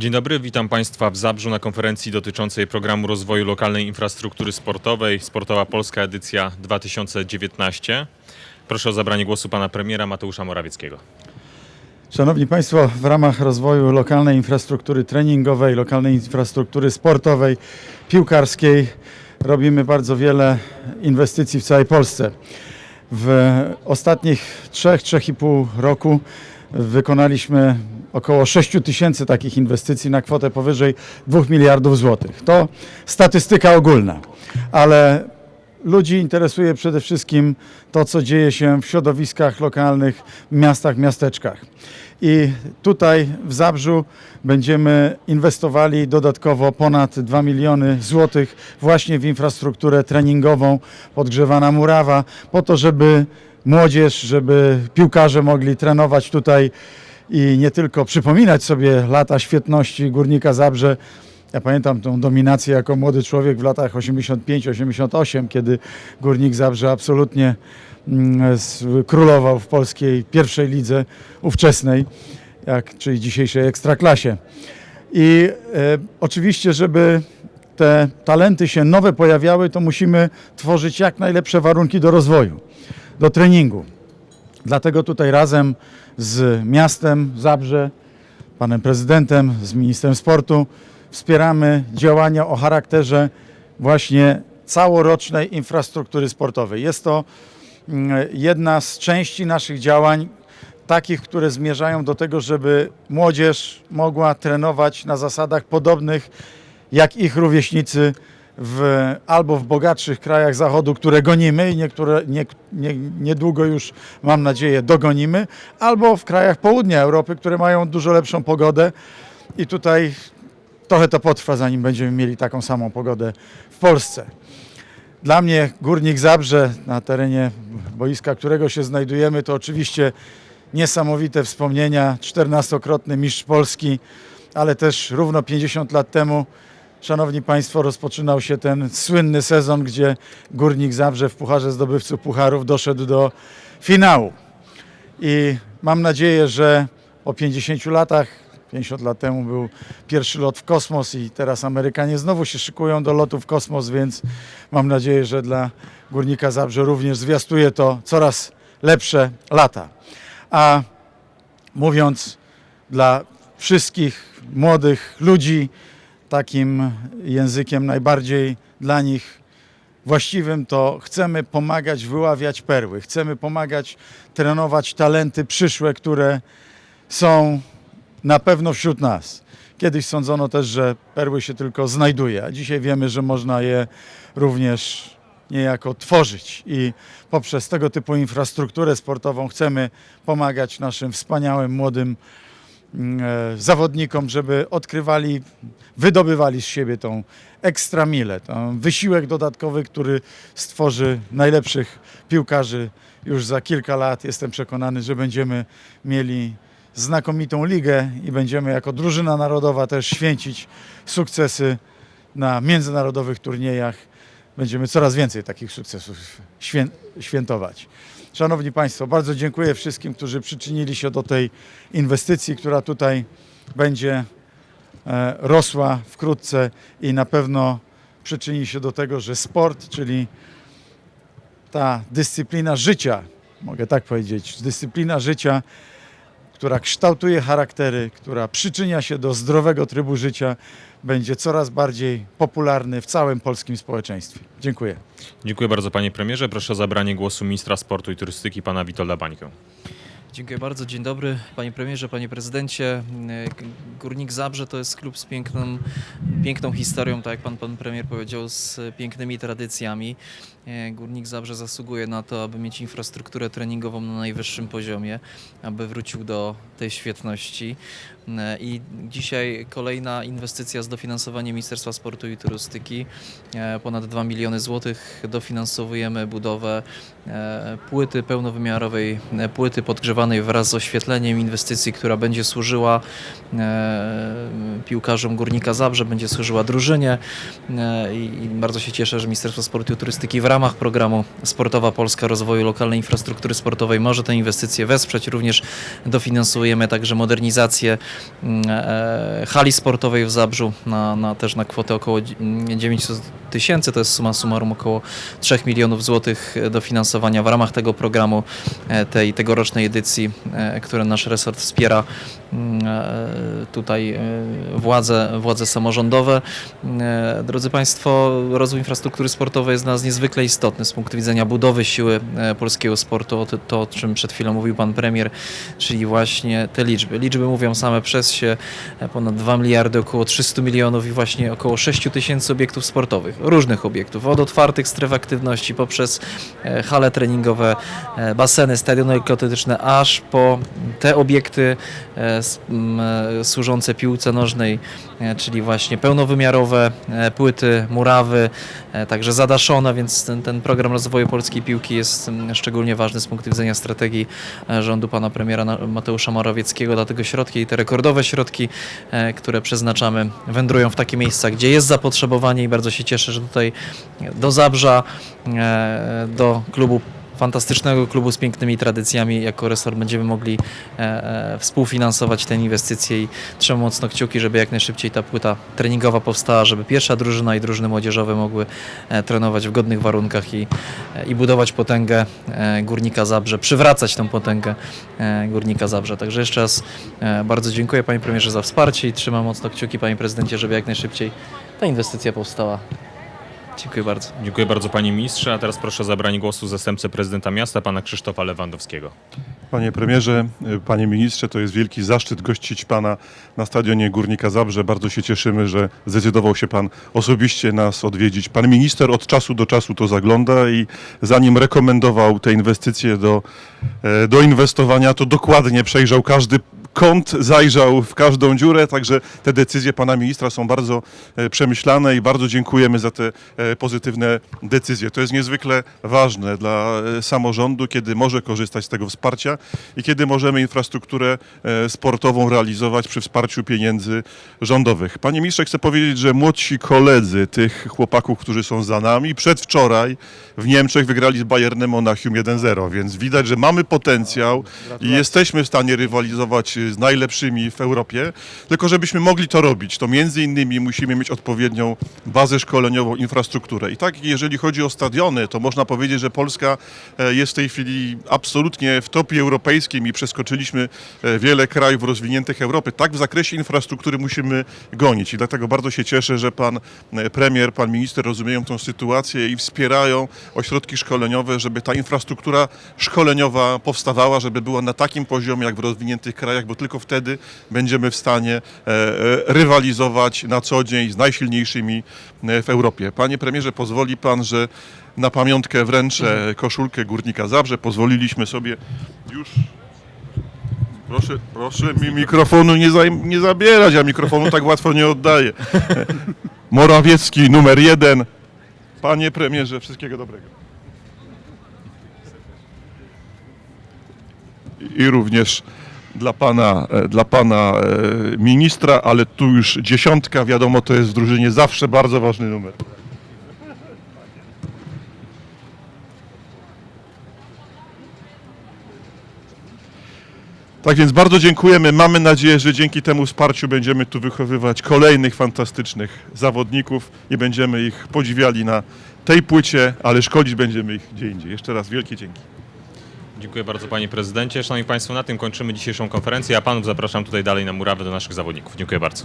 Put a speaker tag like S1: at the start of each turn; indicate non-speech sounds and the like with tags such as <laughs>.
S1: Dzień dobry, witam Państwa w Zabrzu na konferencji dotyczącej programu rozwoju lokalnej infrastruktury sportowej Sportowa Polska edycja 2019. Proszę o zabranie głosu pana premiera Mateusza Morawieckiego.
S2: Szanowni Państwo, w ramach rozwoju lokalnej infrastruktury treningowej, lokalnej infrastruktury sportowej, piłkarskiej robimy bardzo wiele inwestycji w całej Polsce. W ostatnich 3-3,5 roku wykonaliśmy około 6 tysięcy takich inwestycji na kwotę powyżej 2 miliardów złotych. To statystyka ogólna, ale ludzi interesuje przede wszystkim to, co dzieje się w środowiskach lokalnych, miastach, miasteczkach. I tutaj w Zabrzu będziemy inwestowali dodatkowo ponad 2 miliony złotych właśnie w infrastrukturę treningową, podgrzewana murawa, po to, żeby młodzież, żeby piłkarze mogli trenować tutaj i nie tylko przypominać sobie lata świetności Górnika Zabrze, ja pamiętam tą dominację jako młody człowiek w latach 85-88, kiedy Górnik Zabrze absolutnie mm, królował w polskiej pierwszej lidze ówczesnej, jak, czyli dzisiejszej ekstraklasie. I e, oczywiście, żeby te talenty się nowe pojawiały, to musimy tworzyć jak najlepsze warunki do rozwoju, do treningu. Dlatego tutaj razem z miastem Zabrze, panem prezydentem, z ministrem sportu wspieramy działania o charakterze właśnie całorocznej infrastruktury sportowej. Jest to mm, jedna z części naszych działań, takich, które zmierzają do tego, żeby młodzież mogła trenować na zasadach podobnych jak ich rówieśnicy w, albo w bogatszych krajach Zachodu, które gonimy i niektóre nie, nie, niedługo już, mam nadzieję, dogonimy, albo w krajach południa Europy, które mają dużo lepszą pogodę i tutaj trochę to potrwa, zanim będziemy mieli taką samą pogodę w Polsce. Dla mnie Górnik Zabrze na terenie boiska, którego się znajdujemy, to oczywiście niesamowite wspomnienia. 14-krotny mistrz Polski, ale też równo 50 lat temu, szanowni Państwo, rozpoczynał się ten słynny sezon, gdzie Górnik Zabrze w Pucharze Zdobywców Pucharów doszedł do finału. I mam nadzieję, że po 50 latach, 50 lat temu był pierwszy lot w kosmos i teraz Amerykanie znowu się szykują do lotu w kosmos, więc mam nadzieję, że dla Górnika Zabrze również zwiastuje to coraz lepsze lata. A mówiąc dla wszystkich młodych ludzi, takim językiem najbardziej dla nich właściwym, to chcemy pomagać wyławiać perły, chcemy pomagać trenować talenty przyszłe, które są na pewno wśród nas. Kiedyś sądzono też, że perły się tylko znajduje, a dzisiaj wiemy, że można je również niejako tworzyć i poprzez tego typu infrastrukturę sportową chcemy pomagać naszym wspaniałym młodym zawodnikom, żeby odkrywali, wydobywali z siebie tą ekstramilę, ten wysiłek dodatkowy, który stworzy najlepszych piłkarzy już za kilka lat. Jestem przekonany, że będziemy mieli znakomitą ligę i będziemy jako drużyna narodowa też święcić sukcesy na międzynarodowych turniejach. Będziemy coraz więcej takich sukcesów świę- świętować. Szanowni Państwo, bardzo dziękuję wszystkim, którzy przyczynili się do tej inwestycji, która tutaj będzie e, rosła wkrótce i na pewno przyczyni się do tego, że sport, czyli ta dyscyplina życia, mogę tak powiedzieć, dyscyplina życia, która kształtuje charaktery, która przyczynia się do zdrowego trybu życia, będzie coraz bardziej popularny w całym polskim społeczeństwie. Dziękuję.
S1: Dziękuję bardzo panie premierze. Proszę o zabranie głosu ministra sportu i turystyki pana Witolda Bańkę.
S3: Dziękuję bardzo. Dzień dobry, panie premierze, panie prezydencie. Górnik Zabrze to jest klub z piękną, piękną historią, tak jak pan, pan premier powiedział, z pięknymi tradycjami. E, Górnik Zabrze zasługuje na to, aby mieć infrastrukturę treningową na najwyższym poziomie, aby wrócił do tej świetności. E, I dzisiaj kolejna inwestycja z dofinansowaniem Ministerstwa Sportu i Turystyki. E, Ponad 2 miliony złotych dofinansowujemy budowę płyty pełnowymiarowej, płyty podgrzewanej wraz z oświetleniem inwestycji, która będzie służyła e, piłkarzom Górnika Zabrze, będzie służyła drużynie e, i bardzo się cieszę, że Ministerstwo Sportu i Turystyki w ramach programu Sportowa Polska Rozwoju Lokalnej Infrastruktury Sportowej może te inwestycje wesprzeć. Również dofinansujemy także modernizację mm, e, hali sportowej w Zabrzu na, na, też na kwotę około 900 tysięcy. To jest suma summarum około 3 milionów złotych dofinansowania w ramach tego programu, tej tegorocznej edycji, e, które nasz resort wspiera mm, e, tutaj e, władze, władze samorządowe. Drodzy Państwo, rozwój infrastruktury sportowej jest dla nas niezwykle istotny z punktu widzenia budowy siły polskiego sportu, to, o czym przed chwilą mówił Pan Premier, czyli właśnie te liczby. Liczby mówią same przez się, ponad 2 miliardy, około 300 milionów i właśnie około 6 tysięcy obiektów sportowych, różnych obiektów, od otwartych stref aktywności, poprzez hale treningowe, baseny, stadiony lekkoatletyczne, aż po te obiekty e, e, służące piłce nożnej, e, czyli właśnie pełnowymiarowe płyty, murawy, także zadaszone, więc ten, ten program rozwoju polskiej piłki jest szczególnie ważny z punktu widzenia strategii rządu pana premiera Mateusza Morawieckiego, dlatego środki, te rekordowe środki, które przeznaczamy, wędrują w takie miejsca, gdzie jest zapotrzebowanie i bardzo się cieszę, że tutaj do Zabrza, do klubu fantastycznego klubu z pięknymi tradycjami. Jako resort będziemy mogli e, e, współfinansować te inwestycje i trzymam mocno kciuki, żeby jak najszybciej ta płyta treningowa powstała, żeby pierwsza drużyna i drużyny młodzieżowe mogły e, trenować w godnych warunkach i, i budować potęgę Górnika Zabrze, przywracać tę potęgę Górnika Zabrze. Także jeszcze raz bardzo dziękuję Panie Premierze za wsparcie i trzymam mocno kciuki Panie Prezydencie, żeby jak najszybciej ta inwestycja powstała. Dziękuję bardzo.
S1: Dziękuję bardzo panie ministrze, a teraz proszę o zabranie głosu zastępcę prezydenta miasta, pana Krzysztofa Lewandowskiego.
S4: Panie premierze, y, panie ministrze, to jest wielki zaszczyt gościć pana na stadionie Górnika Zabrze. Bardzo się cieszymy, że zdecydował się pan osobiście nas odwiedzić. Pan minister od czasu do czasu to zagląda i zanim rekomendował te inwestycje do, e, do inwestowania, to dokładnie przejrzał każdy kąt, zajrzał w każdą dziurę, także te decyzje pana ministra są bardzo e, przemyślane i bardzo dziękujemy za te e, pozytywne decyzje. To jest niezwykle ważne dla e, samorządu, kiedy może korzystać z tego wsparcia i kiedy możemy infrastrukturę sportową realizować przy wsparciu pieniędzy rządowych. Panie ministrze, chcę powiedzieć, że młodsi koledzy tych chłopaków, którzy są za nami, przedwczoraj w Niemczech wygrali z Bayernem Monachium 1-0, więc widać, że mamy potencjał i jesteśmy w stanie rywalizować z najlepszymi w Europie, tylko żebyśmy mogli to robić, to między innymi musimy mieć odpowiednią bazę szkoleniową, infrastrukturę. I tak, jeżeli chodzi o stadiony, to można powiedzieć, że Polska e, jest w tej chwili absolutnie w topie europejskim i przeskoczyliśmy e, wiele krajów rozwiniętych Europy. Tak w zakresie infrastruktury musimy gonić i dlatego bardzo się cieszę, że pan e, premier, pan minister rozumieją tą sytuację i wspierają ośrodki szkoleniowe, żeby ta infrastruktura szkoleniowa powstawała, żeby była na takim poziomie jak w rozwiniętych krajach, bo tylko wtedy będziemy w stanie e, e, rywalizować na co dzień z najsilniejszymi e, w Europie. Panie premierze, pozwoli pan, że na pamiątkę wręczę koszulkę Górnika Zabrze. Pozwoliliśmy sobie już... Proszę, proszę mi mikrofonu nie, nie zabierać, ja mikrofonu tak łatwo nie oddaję. <laughs> Morawiecki numer jeden. Panie premierze, wszystkiego dobrego. I również dla pana, e, dla pana e, ministra, ale tu już dziesiątka, wiadomo, to jest w drużynie zawsze bardzo ważny numer. Tak więc bardzo dziękujemy. Mamy nadzieję, że dzięki temu wsparciu będziemy tu wychowywać kolejnych fantastycznych zawodników i będziemy ich podziwiali na tej płycie, ale szkolić będziemy ich gdzie indziej. Jeszcze raz wielkie dzięki.
S1: Dziękuję bardzo panie prezydencie. Szanowni państwo, na tym kończymy dzisiejszą konferencję, a panów zapraszam tutaj dalej na murawę do naszych zawodników. Dziękuję bardzo.